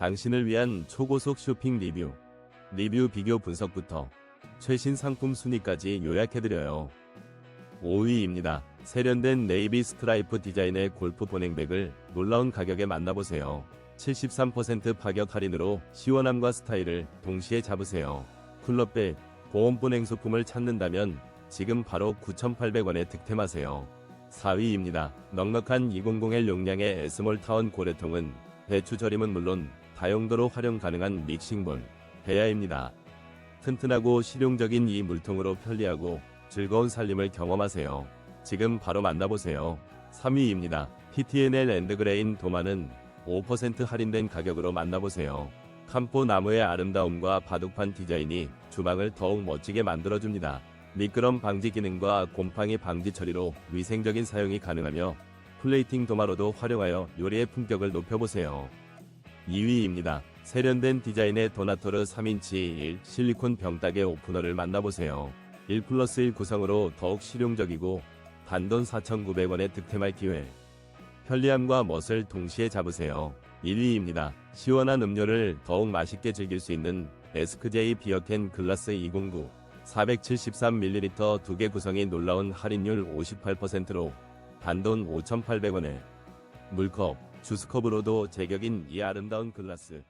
당신을 위한 초고속 쇼핑 리뷰. 리뷰 비교 분석부터 최신 상품 순위까지 요약해드려요. 5위입니다. 세련된 네이비 스트라이프 디자인의 골프 보냉백을 놀라운 가격에 만나보세요. 73% 파격 할인으로 시원함과 스타일을 동시에 잡으세요. 쿨러백, 보온 보냉 소품을 찾는다면 지금 바로 9,800원에 득템하세요. 4위입니다. 넉넉한 200L 용량의 에스몰 타원 고래통은 배추 절임은 물론 다용도로 활용 가능한 믹싱볼, 베야입니다. 튼튼하고 실용적인 이 물통으로 편리하고 즐거운 살림을 경험하세요. 지금 바로 만나보세요. 3위입니다. PTNL 랜드그레인 도마는 5% 할인된 가격으로 만나보세요. 캄포 나무의 아름다움과 바둑판 디자인이 주방을 더욱 멋지게 만들어줍니다. 미끄럼 방지 기능과 곰팡이 방지 처리로 위생적인 사용이 가능하며 플레이팅 도마로도 활용하여 요리의 품격을 높여보세요. 2위입니다. 세련된 디자인의 도나토르 3인치 1 실리콘 병따개 오프너를 만나보세요. 1 플러스 1 구성으로 더욱 실용적이고 단돈 4,900원에 득템할 기회. 편리함과 멋을 동시에 잡으세요. 1위입니다. 시원한 음료를 더욱 맛있게 즐길 수 있는 에스크제이 비어캔 글라스 209 473ml 두개 구성이 놀라운 할인율 58%로 단돈 5,800원에 물컵, 주스컵으로도 제격인 이 아름다운 글라스